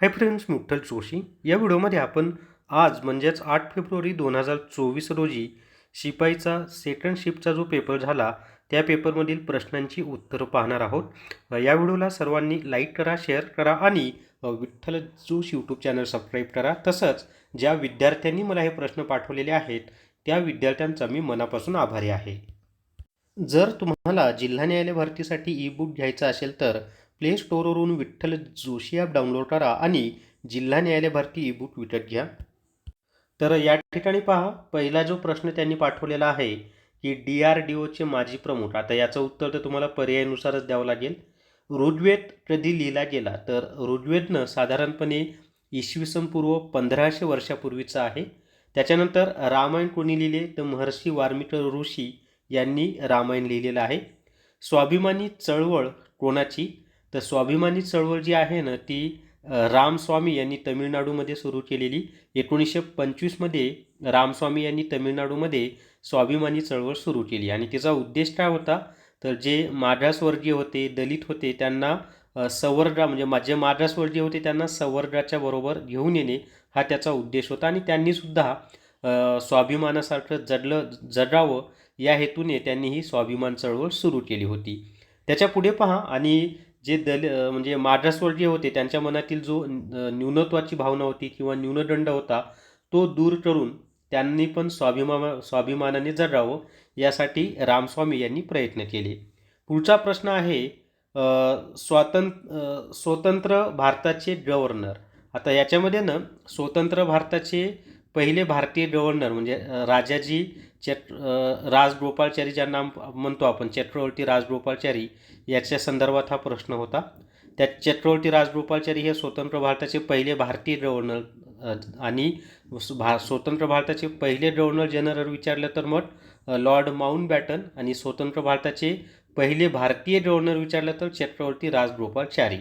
हाय friends मी विठ्ठल जोशी. या व्हिडिओमध्ये आपण आज म्हणजेच आठ फेब्रुवारी दोन हजार चोवीस रोजी शिपाईचा सेकंड शिफ्टचा जो पेपर झाला त्या पेपरमधील प्रश्नांची उत्तरं पाहणार आहोत. या व्हिडिओला सर्वांनी लाईक करा शेअर करा आणि Vitthal Joshi YouTube channel subscribe करा. तसंच ज्या विद्यार्थ्यांनी मला हे प्रश्न पाठवलेले आहेत त्या विद्यार्थ्यांचा मी मनापासून आभारी आहे. जर तुम्हाला जिल्हा न्यायालय भरतीसाठी ई बुक घ्यायचा असेल तर प्ले स्टोअरवरून विठ्ठल जोशी ॲप डाउनलोड करा आणि जिल्हा न्यायालय भरती ई बुक विकत घ्या. तर या ठिकाणी पहा पहिला जो प्रश्न त्यांनी पाठवलेला आहे की डी आर डी ओचे माजी प्रमुख आता याचं उत्तर तर तुम्हाला पर्यायानुसारच द्यावं लागेल. ऋग्वेद कधी लिहिला गेला तर ऋग्वेदनं साधारणपणे इसवी सन पूर्व पंधराशे वर्षापूर्वीचा आहे. त्याच्यानंतर रामायण कोणी लिहिले? तर महर्षी वाल्मिक ऋषी यांनी रामायण लिहिलेलं आहे. स्वाभिमानी चळवळ कोणाची? तर स्वाभिमानी चळवळ जी आहे ना ती रामस्वामी यांनी तमिळनाडूमध्ये सुरू केलेली. एकोणीसशे पंचवीसमध्ये रामस्वामी यांनी तमिळनाडूमध्ये स्वाभिमानी चळवळ सुरू केली. आणि तिचा उद्देश काय होता? तर जे मागासवर्गीय होते दलित होते त्यांना सवर्गा म्हणजे माझे जे मागासवर्गीय होते त्यांना संवर्गाच्या बरोबर घेऊन येणे हा त्याचा उद्देश होता. आणि त्यांनीसुद्धा स्वाभिमानासारखं जडलं जगावं या हेतूने त्यांनी ही स्वाभिमान चळवळ सुरू केली होती. त्याच्या पुढे पहा. आणि जे दल म्हणजे मागासवर्गीय होते त्यांच्या मनातील जो न्यूनत्वाची भावना होती किंवा न्यूनदंड होता तो दूर करून त्यांनी पण स्वाभिमा स्वाभिमानाने जगावं यासाठी रामस्वामी यांनी प्रयत्न केले. पुढचा प्रश्न आहे स्वातंत्र स्वतंत्र भारताचे गव्हर्नर. आता याच्यामध्ये ना स्वतंत्र भारताचे पहिले भारतीय गव्हर्नर म्हणजे राजाजी चट राजगोपालचारी ज्यांना म्हणतो आपण चक्रवर्ती राजगोपालचारी याच्या संदर्भात हा प्रश्न होता. त्यात चक्रवर्ती राजगोपालचारी हे स्वतंत्र भारताचे पहिले भारतीय गव्हर्नर आणि भा स्वतंत्र भारताचे पहिले गव्हर्नर जनरल विचारलं तर मग लॉर्ड माउंट बॅटन आणि स्वतंत्र भारताचे पहिले भारतीय गव्हर्नर विचारलं तर चक्रवर्ती राजगोपालचारी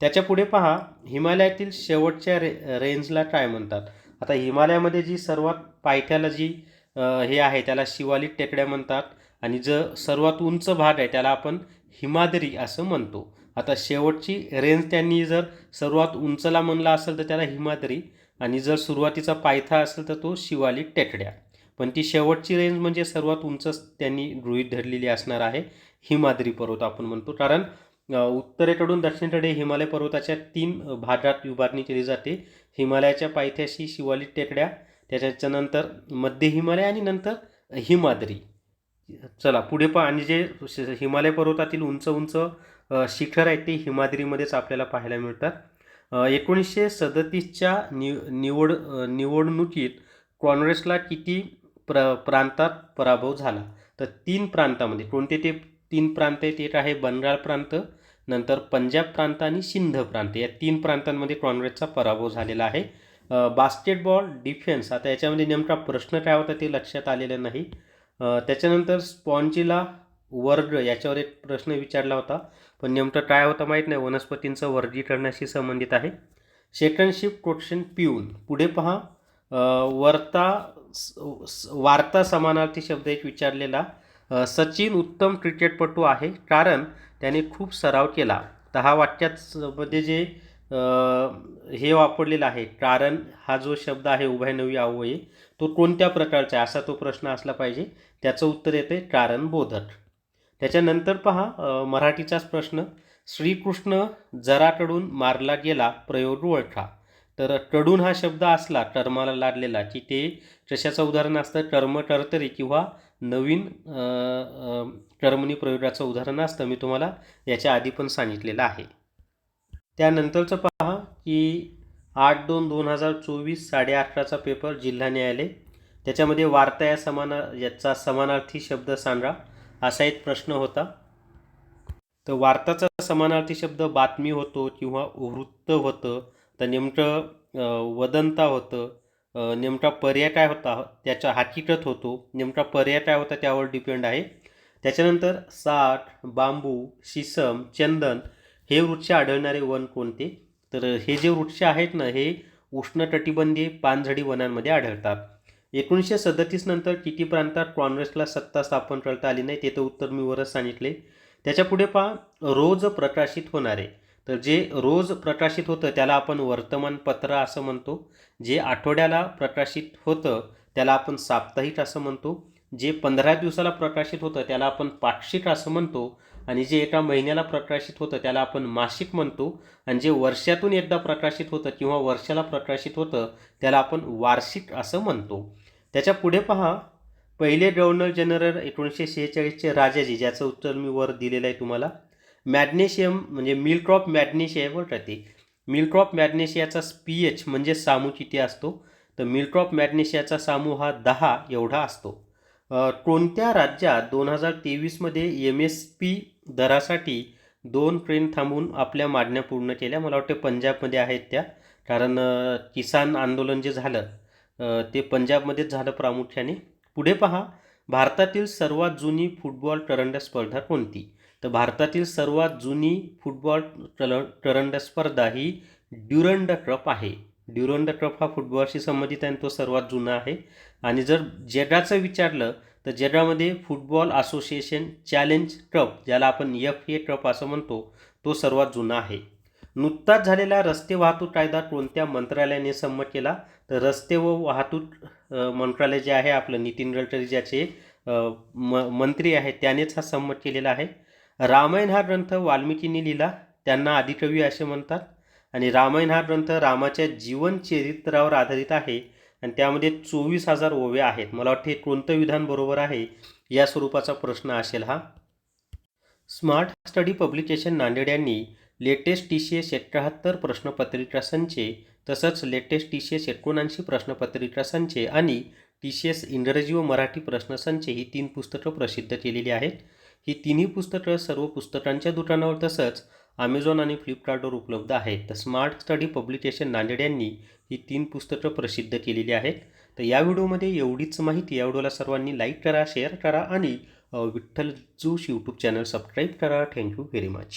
त्याच्या पुढे पहा हिमालयातील शेवटच्या रे रेंजला काय म्हणतात? आता हिमालयामध्ये जी सर्वात पायथ्याला जी हे आहे त्याला शिवालिक टेकड्या म्हणतात. आणि जो सर्वात उंच भाग आहे त्याला आपण हिमाद्री असं म्हणतो. आता शेवटची रेंज त्यांनी जर सर्वात उंचला म्हणला असेल तर त्याला हिमाद्री. आणि जर सुरुवातीचा पायथा असेल तर तो शिवालिक टेकड्या. पण ती शेवटची रेंज म्हणजे सर्वात उंच त्यांनी गृहीत धरलेली असणार आहे हिमाद्री पर्वत आपण म्हणतो. कारण उत्तरेकडून दक्षिणेकडे हिमालय पर्वताच्या तीन भागात विभागणी केली जाते. हिमालयाच्या पायथ्याशी शिवालिक टेकड्या त्याच्यानंतर मध्य हिमालय आणि नंतर हिमाद्री. चला पुढे पहा. आणि जे हिमालय पर्वतातील उंच उंच शिखर आहेत ते हिमाद्रीमध्येच आपल्याला पाहायला मिळतात. एकोणीसशे सदतीसच्या नि निवड निवडणुकीत काँग्रेसला किती प्र प्रांतात पराभव झाला? तर तीन प्रांतामध्ये कोणते ते तीन प्रांत आहेत. एक आहे बंगाल प्रांत नंतर पंजाब प्रांत आणि सिंध प्रांत. या तीन प्रांतांमध्ये काँग्रेसचा पराभव झालेला आहे. बास्केटबॉल डिफेन्स आता याच्यामध्ये नेमका प्रश्न काय होता ते लक्षात आलेलं नाही. त्याच्यानंतर स्पॉन्जिला वर्ग याच्यावर एक प्रश्न विचारला होता. पण नेमकं काय होतं माहीत नाही. वनस्पतींचं वर्गीकरणाशी संबंधित आहे. सेकंड शिफ्ट क्वेश्चन पिऊन. पुढे पहा. वर्ता स- वार्ता समानार्थी शब्द एक विचारलेला. सचिन उत्तम क्रिकेटपटू आहे. कारण त्याने खूप सराव केला. तर हा जे हे वापरलेलं आहे कारण हा जो शब्द आहे उभयनवी आवय तो कोणत्या प्रकारचा आहे? असा तो प्रश्न असला पाहिजे. त्याचं उत्तर येते कारण बोधक. त्याच्यानंतर पहा मराठीचाच प्रश्न. श्रीकृष्ण जराकडून मारला गेला प्रयोग ओळखा. तर कडून हा शब्द असला कर्माला लादलेला की ते कशाचं उदाहरण असतं कर्म कर्तरी किंवा नवीन टर्मनी कर्मणी प्रयोगाचं उदाहरण असतं. मी तुम्हाला याच्या आधी पण सांगितलेलं आहे. त्यानंतरचं पहा की आठ दोन दोन हजार चोवीस साडे अठराचा पेपर जिल्हा न्यायालय. त्याच्यामध्ये वार्ता या समाना याचा समानार्थी शब्द सांगा असा एक प्रश्न होता. तर वार्ताचा समानार्थी शब्द बातमी होतो किंवा वृत्त होतं तर नेमकं वदंता होतं नेमका पर्याय काय होता त्याचा हाकीकत होतो नेमका पर्याय काय होता त्यावर डिपेंड आहे. त्याच्यानंतर साठ बांबू शिसम चंदन हे वृक्ष आढळणारे वन कोणते? तर हे जे वृक्ष आहेत ना हे उष्णकटिबंधीय पानझडी वनांमध्ये आढळतात. एकोणीसशे सदतीस नंतर किती प्रांतात काँग्रेसला सत्ता स्थापन करता आली नाही ते तर उत्तर मी वरच सांगितले. त्याच्यापुढे पहा रोज प्रकाशित होणारे. तर जे रोज प्रकाशित होतं त्याला आपण वर्तमानपत्र असं म्हणतो. जे आठवड्याला प्रकाशित होतं त्याला आपण साप्ताहिक असं म्हणतो. जे पंधरा दिवसाला प्रकाशित होतं त्याला आपण पाक्षिक असं म्हणतो. आणि जे एका महिन्याला प्रकाशित होतं त्याला आपण मासिक म्हणतो. आणि जे वर्षातून एकदा प्रकाशित होतं किंवा वर्षाला प्रकाशित होतं त्याला आपण वार्षिक असं म्हणतो. त्याच्या पुढे पहा. पहिले गव्हर्नर जनरल एकोणीसशे शेहेचाळीसचे राजाजी ज्याचं उत्तर मी वर दिलेलं आहे तुम्हाला. मॅग्नेशियम म्हणजे मिल्क मॅग्नेशियावर राहते. बरं मॅग्नेशियाचा पी एच म्हणजे सामू किती असतो? तर मिल्क मॅग्नेशियाचा सामू हा दहा एवढा असतो. कोणत्या राज्यात दोन हजार तेवीसमध्ये एम एस पी दरासाठी दोन ट्रेन थांबून आपल्या मागण्या पूर्ण केल्या? मला वाटतं पंजाबमध्ये आहेत त्या. कारण किसान आंदोलन जे झालं ते पंजाबमध्येच झालं प्रामुख्याने. पुढे पहा भारतातील सर्वात जुनी फुटबॉल करंड स्पर्धा कोणती? तर भारतातील सर्वात जुनी फुटबॉल टल करंड स्पर्धा ही ड्युरंड कप आहे. ड्युरंड कप हा फुटबॉलशी संबंधित आहे आणि तो सर्वात जुना आहे. आणि जर जगाचं विचारलं तर जगामध्ये फुटबॉल असोसिएशन चॅलेंज कप ज्याला आपण एफ ए कप असं म्हणतो तो सर्वात जुना आहे. नुकताच झालेला रस्ते वाहतूक कायदा कोणत्या मंत्रालयाने संमत केला? तर रस्ते व वाहतूक मंत्रालय जे आहे आपलं नितीन गडकरी ज्याचे म मंत्री आहेत त्यानेच हा संमत केलेला आहे. रामायण हा ग्रंथ वाल्मिकींनी लिहिला त्यांना आदिकवी असे म्हणतात. आणि रामायण हा ग्रंथ रामाच्या जीवन चरित्रावर आधारित आहे आणि त्यामध्ये चोवीस हजार ओव्या आहेत. मला वाटते कोणतं विधान बरोबर आहे. या स्वरूपाचा प्रश्न असेल हा. स्मार्ट स्टडी पब्लिकेशन नांदेड यांनी लेटेस्ट टी सी एस एकाहत्तर प्रश्नपत्रिका संचे तसंच लेटेस्ट टी सी एस एकोणऐंशी प्रश्नपत्रिका संचे आणि टी सी एस इंग्रजी व मराठी प्रश्नसंचे ही तीन पुस्तकं प्रसिद्ध केलेली आहेत. ही तिन्ही पुस्तकं सर्व पुस्तकांच्या दुकानावर तसंच अमेझॉन आणि फ्लिपकार्टवर उपलब्ध आहेत. तर स्मार्ट स्टडी पब्लिकेशन नांदेड यांनी ही तीन पुस्तकं प्रसिद्ध केलेली आहेत. तर या व्हिडिओमध्ये एवढीच माहिती. या व्हिडिओला सर्वांनी लाईक करा शेअर करा आणि Vitthal Josh YouTube channel subscribe करा. Thank you very much